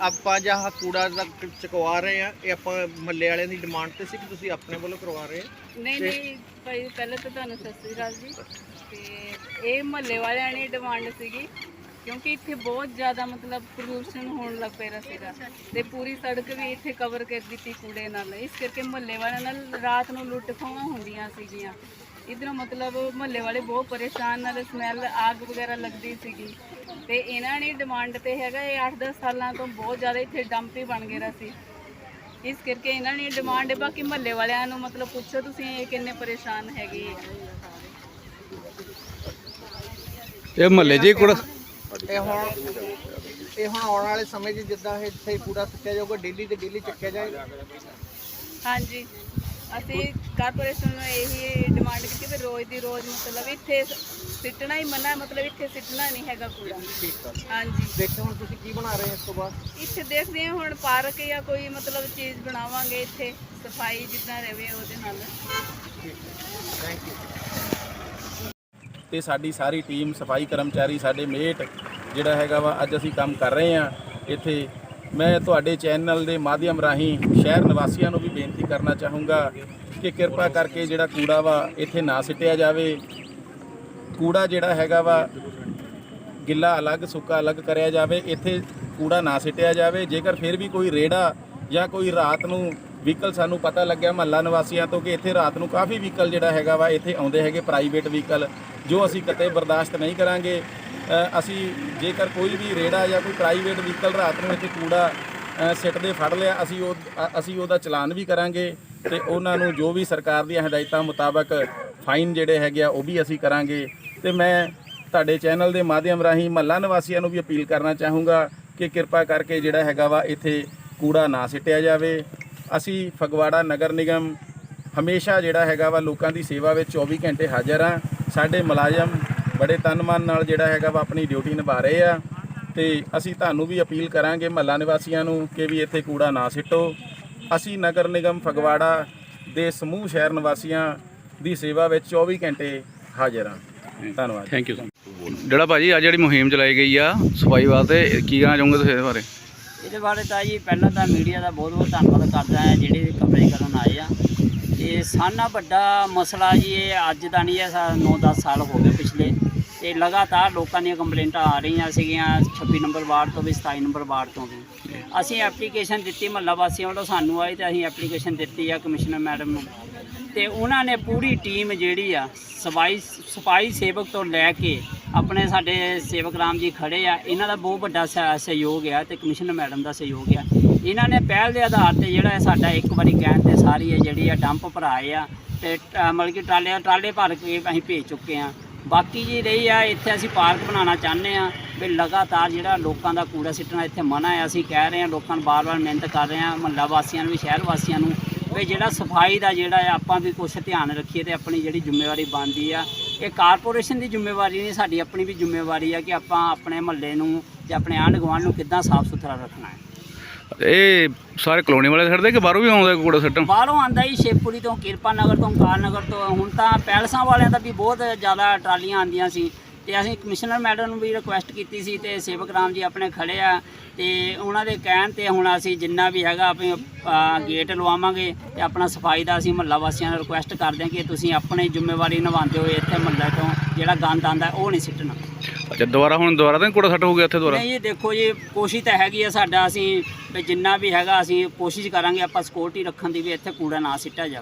ਆਪਾਂ ਜਿਹੜਾ ਕੂੜਾ ਦਾ ਚਕਵਾ ਰਹੇ ਆ ਇਹ ਆਪਾਂ ਮੱਲੇ ਵਾਲਿਆਂ ਦੀ ਡਿਮਾਂਡ ਤੇ ਸੀ ਕਿ ਤੁਸੀਂ ਆਪਣੇ ਵੱਲੋਂ ਕਰਵਾ ਰਹੇ ਨਹੀਂ ਨਹੀਂ ਭਾਈ ਪਹਿਲਾਂ ਤਾਂ ਤੁਹਾਨੂੰ ਸਤਿ ਸ੍ਰੀ ਅਕਾਲ ਜੀ। ਤੇ ਇਹ ਮਹੱਲੇ ਵਾਲਿਆਂ ਨੇ ਡਿਮਾਂਡ ਸੀਗੀ। ਕਿਉਂਕਿ ਇੱਥੇ ਬਹੁਤ ਜ਼ਿਆਦਾ ਮਤਲਬ ਪ੍ਰਦੂਸ਼ਣ ਹੋਣ ਲੱਗ ਪਿਆ ਸੀਗਾ। ਤੇ ਪੂਰੀ ਸੜਕ ਵੀ ਇੱਥੇ ਕਵਰ ਕਰ ਦਿੱਤੀ ਕੂੜੇ ਨਾਲ। ਇਸ ਕਰਕੇ ਮਹੱਲੇ ਵਾਲਿਆਂ ਨਾਲ ਰਾਤ ਨੂੰ ਲੁੱਟ ਖੋਹਾਂ ਹੁੰਦੀਆਂ ਸੀਗੀਆਂ। ਇਧਰੋਂ ਮਤਲਬ ਮਹੱਲੇ ਵਾਲੇ ਬਹੁਤ ਪਰੇਸ਼ਾਨ, ਨਾਲ ਸਮੈਲ ਆਗ ਵਗੈਰਾ ਲੱਗਦੀ ਸੀਗੀ। ਤੇ ਇਹਨਾਂ ਨੇ ਡਿਮਾਂਡ ਤੇ ਹੈਗਾ, ਇਹ 8-10 ਸਾਲਾਂ ਤੋਂ ਬਹੁਤ ਜ਼ਿਆਦਾ ਇੱਥੇ ਡੰਪ ਹੀ ਬਣ ਗਿਆ ਸੀ। ਇਸ ਕਰਕੇ ਇਹਨਾਂ ਨੇ ਡਿਮਾਂਡ ਹੈ ਬਾਕੀ ਮਹੱਲੇ ਵਾਲਿਆਂ ਨੂੰ ਮਤਲਬ ਪੁੱਛੋ ਤੁਸੀਂ, ਇਹ ਕਿੰਨੇ ਪਰੇਸ਼ਾਨ ਹੈਗੇ ਇਹ ਮਹੱਲੇ 'ਚ ਹੀ ਇਹ ਹੁਣ ਇਹ ਹੁਣ ਆਉਣ ਵਾਲੇ ਸਮੇਂ 'ਚ ਜਿੱਦਾਂ ਇਹ ਇੱਥੇ ਕੂੜਾ ਸੁੱਟਿਆ ਜਾਊਗਾ ਡੇਲੀ ਤੇ ਡੇਲੀ ਚੱਕਿਆ ਜਾਏਗਾ ਹਾਂਜੀ। ਅਸੀਂ ਕਾਰਪੋਰੇਸ਼ਨ ਨੂੰ ਇਹੀ ਡਿਮਾਂਡ ਕੀਤੀ ਵੀ ਰੋਜ਼ ਦੀ ਰੋਜ਼ ਮਤਲਬ ਇੱਥੇ ਸਿੱਟਣਾ ਹੀ ਮਨਾ ਮਤਲਬ ਇੱਥੇ ਸਿੱਟਣਾ ਨਹੀਂ ਹੈਗਾ ਕੂੜਾ ਠੀਕ ਆ ਹਾਂਜੀ। ਦੇਖੋ ਹੁਣ ਤੁਸੀਂ ਕੀ ਬਣਾ ਰਹੇ ਹੋ ਇਸ ਤੋਂ ਬਾਅਦ। ਇੱਥੇ ਦੇਖਦੇ ਹਾਂ ਹੁਣ ਪਾਰਕ ਜਾਂ ਕੋਈ ਮਤਲਬ ਚੀਜ਼ ਬਣਾਵਾਂਗੇ ਇੱਥੇ ਸਫ਼ਾਈ ਜਿੱਦਾਂ ਰਵੇ ਉਹਦੇ ਨਾਲ। ਥੈਂਕ ਯੂ ਤੇ ਸਾਡੀ ਸਾਰੀ ਟੀਮ, ਸਫ਼ਾਈ ਕਰਮਚਾਰੀ, ਸਾਡੇ ਮੇਟ ਜਿਹੜਾ ਹੈਗਾ ਵਾ, ਅੱਜ ਅਸੀਂ ਕੰਮ ਕਰ ਰਹੇ ਹਾਂ ਇੱਥੇ। ਮੈਂ ਤੁਹਾਡੇ ਚੈਨਲ ਦੇ ਮਾਧਿਅਮ ਰਾਹੀਂ ਸ਼ਹਿਰ ਨਿਵਾਸੀਆਂ ਨੂੰ ਵੀ ਬੇਨਤੀ ਕਰਨਾ ਚਾਹੂੰਗਾ ਕਿ ਕਿਰਪਾ ਕਰਕੇ ਜਿਹੜਾ ਕੂੜਾ ਵਾ, ਇੱਥੇ ਨਾ ਸਿੱਟਿਆ ਜਾਵੇ। ਕੂੜਾ ਜਿਹੜਾ ਹੈਗਾ ਵਾ, ਗਿੱਲਾ ਅਲੱਗ, ਸੁੱਕਾ ਅਲੱਗ ਕਰਿਆ ਜਾਵੇ। ਇੱਥੇ ਕੂੜਾ ਨਾ ਸਿੱਟਿਆ ਜਾਵੇ। ਜੇਕਰ ਫਿਰ ਵੀ ਕੋਈ ਰੇੜਾ ਜਾਂ ਕੋਈ ਰਾਤ ਨੂੰ ਵਹੀਕਲ ਸਾਨੂੰ ਪਤਾ ਲੱਗਿਆ ਮਹੱਲਾ ਨਿਵਾਸੀਆਂ ਤੋਂ ਕਿ ਇੱਥੇ ਰਾਤ ਨੂੰ ਕਾਫੀ ਵਹੀਕਲ ਜਿਹੜਾ ਹੈਗਾ ਵਾ ਇੱਥੇ ਆਉਂਦੇ ਹੈਗੇ ਪ੍ਰਾਈਵੇਟ ਵਹੀਕਲ ਜੋ ਅਸੀਂ ਕਿਤੇ ਬਰਦਾਸ਼ਤ ਨਹੀਂ ਕਰਾਂਗੇ। ਅਸੀਂ ਜੇਕਰ ਕੋਈ ਵੀ ਰੇੜਾ ਜਾਂ ਕੋਈ ਪ੍ਰਾਈਵੇਟ ਵਹੀਕਲ ਰਾਤ ਨੂੰ ਇੱਥੇ ਕੂੜਾ ਅ, ਸਿੱਟਦੇ ਫੜ ਲਿਆ ਅਸੀਂ ਉਹ ਅਸੀਂ ਉਹਦਾ ਚਲਾਨ ਵੀ ਕਰਾਂਗੇ ਤੇ ਉਹਨਾਂ ਨੂੰ ਜੋ ਵੀ ਸਰਕਾਰ ਦੀਆਂ ਹਦਾਇਤਾਂ ਮੁਤਾਬਕ ਫਾਈਨ ਜਿਹੜੇ ਹੈਗੇ ਆ ਉਹ ਵੀ ਅਸੀਂ ਕਰਾਂਗੇ। ਤੇ ਮੈਂ ਤੁਹਾਡੇ ਚੈਨਲ ਦੇ ਮਾਧਿਅਮ ਰਾਹੀਂ ਮਹੱਲਾ ਨਿਵਾਸੀਆਂ ਨੂੰ ਵੀ ਅਪੀਲ ਕਰਨਾ ਚਾਹੂੰਗਾ ਕਿ ਕਿਰਪਾ ਕਰਕੇ ਜਿਹੜਾ ਹੈਗਾ ਵਾ ਇੱਥੇ ਕੂੜਾ ਨਾ ਸਿੱਟਿਆ ਜਾਵੇ। ਅਸੀਂ ਫਗਵਾੜਾ ਨਗਰ ਨਿਗਮ ਹਮੇਸ਼ਾ ਜਿਹੜਾ ਹੈਗਾ ਵਾ ਲੋਕਾਂ ਦੀ ਸੇਵਾ ਵਿੱਚ 24 ਘੰਟੇ ਹਾਜ਼ਰ ਆ ਸਾਡੇ ਮੁਲਾਜ਼ਮ ਬੜੇ ਤਨ ਮਨ ਨਾਲ ਜਿਹੜਾ ਹੈਗਾ ਵਾ ਆਪਣੀ ਡਿਊਟੀ ਨਿਭਾ ਰਹੇ ਆ ਤੇ ਅਸੀਂ ਤੁਹਾਨੂੰ ਵੀ ਅਪੀਲ ਕਰਾਂਗੇ ਮਹੱਲਾ ਨਿਵਾਸੀਆਂ ਨੂੰ ਕਿ ਵੀ ਇੱਥੇ ਕੂੜਾ ਨਾ ਸਿੱਟੋ। ਅਸੀਂ ਨਗਰ ਨਿਗਮ ਫਗਵਾੜਾ ਦੇ ਸਮੂਹ ਸ਼ਹਿਰ ਨਿਵਾਸੀਆਂ ਦੀ ਸੇਵਾ ਵਿੱਚ 24 ਘੰਟੇ ਹਾਜ਼ਰ ਹਾਂ। ਧੰਨਵਾਦ। ਥੈਂਕ ਯੂ ਜਿਹੜਾ ਭਾਜੀ ਆ ਜਿਹੜੀ ਮੁਹਿੰਮ ਚਲਾਈ ਗਈ ਆ ਸਫ਼ਾਈ ਵਾਸਤੇ, ਕੀ ਕਹਿਣਾ ਚਾਹੋਗੇ ਤੁਸੀਂ ਇਹਦੇ ਬਾਰੇ? ਇਹਦੇ ਬਾਰੇ ਤਾਂ ਜੀ ਪਹਿਲਾਂ ਤਾਂ ਮੀਡੀਆ ਦਾ ਬਹੁਤ ਬਹੁਤ ਧੰਨਵਾਦ ਕਰਦਾ ਹਾਂ ਜਿਹੜੇ ਕਵਰੇਜ ਕਰਨ ਆਏ ਆ। ਤੇ ਸਾਨਾ ਵੱਡਾ ਮਸਲਾ ਜੀ ਇਹ ਅੱਜ ਦਾ ਨਹੀਂ ਹੈ 9-10 ਸਾਲ ਹੋ ਗਏ ਪਿਛਲੇ। ਤੇ ਲਗਾਤਾਰ ਲੋਕਾਂ ਦੀਆਂ ਕੰਪਲੇਂਟਾਂ ਆ ਰਹੀਆਂ ਸੀਗੀਆਂ 26 ਨੰਬਰ ਵਾਰਡ ਤੋਂ ਵੀ 27 ਨੰਬਰ ਵਾਰਡ ਤੋਂ ਵੀ। ਅਸੀਂ ਐਪਲੀਕੇਸ਼ਨ ਦਿੱਤੀ, ਮਹੱਲਾ ਵਾਸੀਆਂ ਵੱਲੋਂ ਸਾਨੂੰ ਆਈ ਤੇ ਅਸੀਂ ਐਪਲੀਕੇਸ਼ਨ ਦਿੱਤੀ ਆ, ਕਮਿਸ਼ਨਰ ਮੈਡਮ ਨੂੰ। ਤੇ ਉਹਨਾਂ ਨੇ ਪੂਰੀ ਟੀਮ ਜਿਹੜੀ ਆ ਸਫ਼ਾਈ ਸਫ਼ਾਈ ਸੇਵਕ ਤੋਂ ਲੈ ਕੇ ਆਪਣੇ ਸਾਡੇ ਸੇਵਕ ਰਾਮ ਜੀ ਖੜੇ ਆ, ਇਹਨਾਂ ਦਾ ਬਹੁਤ ਵੱਡਾ ਸਹਿ- ਸਹਿਯੋਗ ਆ ਤੇ ਕਮਿਸ਼ਨਰ ਮੈਡਮ ਦਾ ਸਹਿਯੋਗ ਆ। ਇਹਨਾਂ ਨੇ ਪਹਿਲ ਦੇ ਆਧਾਰ ਤੇ ਜਿਹੜਾ ਸਾਡਾ ਇੱਕ ਵਾਰੀ ਕਹਿਣ ਤੇ ਸਾਰੀ ਇਹ ਜਿਹੜੀ ਆ ਡੰਪ ਭਰਾਏ ਆ ਤੇ ਟ- ਮਤਲਬ ਕਿ ਟਰਾਲੇ ਟਰਾਲੇ ਭਰ ਕੇ ਅਸੀਂ ਭੇਜ ਚੁੱਕੇ ਆ। ਬਾਕੀ ਜੀ ਰਹੀ ਆ, ਇੱਥੇ ਅਸੀਂ ਪਾਰਕ ਬਣਾਉਣਾ ਚਾਹੁੰਦੇ ਆ ਵੀ ਲਗਾਤਾਰ ਜਿਹੜਾ ਲੋਕਾਂ ਦਾ ਕੂੜਾ ਸਿੱਟਣਾ ਇੱਥੇ ਮਨਾ ਹੈ ਅਸੀਂ ਕਹਿ ਰਹੇ ਹਾਂ ਲੋਕਾਂ ਨੂੰ ਬਾਰ-ਬਾਰ ਮਿਹਨਤ ਕਰ ਰਹੇ ਹਾਂ ਮਹੱਲਾ ਵਾਸੀਆਂ ਨੂੰ ਵੀ, ਸ਼ਹਿਰ ਵਾਸੀਆਂ ਨੂੰ ਵੀ ਜਿਹੜਾ ਸਫ਼ਾਈ ਦਾ ਜਿਹੜਾ ਹੈ ਆਪਾਂ ਵੀ ਕੁਛ ਧਿਆਨ ਰੱਖੀਏ ਤੇ ਆਪਣੀ ਜਿਹੜੀ ਜ਼ਿੰਮੇਵਾਰੀ ਬਣਦੀ ਆ। ਇਹ ਕਾਰਪੋਰੇਸ਼ਨ ਦੀ ਜ਼ਿੰਮੇਵਾਰੀ ਨਹੀਂ ਸਾਡੀ ਆਪਣੀ ਵੀ ਜ਼ਿੰਮੇਵਾਰੀ ਆ ਕਿ ਆਪਾਂ ਆਪਣੇ ਮਹੱਲੇ ਨੂੰ ਜਾਂ ਆਪਣੇ ਆਂਢ ਗੁਆਂਢ ਨੂੰ ਕਿੱਦਾਂ ਸਾਫ਼ ਸੁਥਰਾ ਰੱਖਣਾ ਹੈ। ਇਹ ਸਾਰੇ ਕਲੋਨੀ ਵਾਲੇ ਛੱਡਦੇ ਕਿ ਬਾਹਰੋਂ ਵੀ ਆਉਂਦਾ ਕੂੜਾ ਸੱਟਣ? ਬਾਹਰੋਂ ਆਂਦਾ ਹੀ ਸ਼ੇਪੂਰੀ ਤੋਂ ਕਿਰਪਾ ਨਗਰ ਤੋਂ ਕਾਰ ਨਗਰ ਤੋਂ। ਹੁਣ ਤਾਂ ਪੈਲਸਾਂ ਵਾਲਿਆਂ ਦਾ ਵੀ ਬਹੁਤ ਜ਼ਿਆਦਾ ਟਰਾਲੀਆਂ ਆਂਦੀਆਂ ਸੀ। ਤੇ ਅਸੀਂ ਕਮਿਸ਼ਨਰ ਮੈਡਮ ਨੂੰ ਵੀ ਰਿਕੁਐਸਟ ਕੀਤੀ ਸੀ ਤੇ ਸੇਵਕ ਰਾਮ ਜੀ ਆਪਣੇ ਖੜੇ ਆ ਤੇ ਉਹਨਾਂ ਦੇ ਕਹਿਣ ਤੇ ਹੁਣ ਅਸੀਂ ਜਿੰਨਾ ਵੀ ਹੈਗਾ ਆਪਣੇ ਗੇਟ ਲਵਾਵਾਂਗੇ ਤੇ ਆਪਣਾ ਸਫ਼ਾਈ ਦਾ ਅਸੀਂ ਮਹੱਲਾ ਵਾਸੀਆਂ ਨੂੰ ਰਿਕੁਐਸਟ ਕਰਦੇ ਹਾਂ ਕਿ ਤੁਸੀਂ ਆਪਣੀ ਜ਼ਿੰਮੇਵਾਰੀ ਨਿਭਾਉਂਦੇ ਹੋਏ ਇੱਥੇ ਮਹੱਲੇ ਤੋਂ ਜਿਹੜਾ ਗੰਦ ਆਂਦਾ ਉਹ ਨਹੀਂ ਸਿੱਟਣਾ। ਅੱਛਾ ਦੁਬਾਰਾ ਹੁਣ ਦੁਬਾਰਾ ਤਾਂ ਕੂੜਾ ਸੱਟ ਹੋ ਗਿਆ ਇੱਥੇ ਦੁਬਾਰਾ? ਨਹੀਂ ਦੇਖੋ ਜੀ ਕੋਸ਼ਿਸ਼ ਤਾਂ ਹੈਗੀ ਆ ਸਾਡਾ ਅਸੀਂ ਜਿੰਨਾ ਵੀ ਹੈਗਾ ਅਸੀਂ ਕੋਸ਼ਿਸ਼ ਕਰਾਂਗੇ ਆਪਾਂ ਸਿਕਿਉਰਿਟੀ ਰੱਖਣ ਦੀ ਵੀ ਇੱਥੇ ਕੂੜਾ ਨਾ ਸਿੱਟਿਆ ਜਾਵੇ।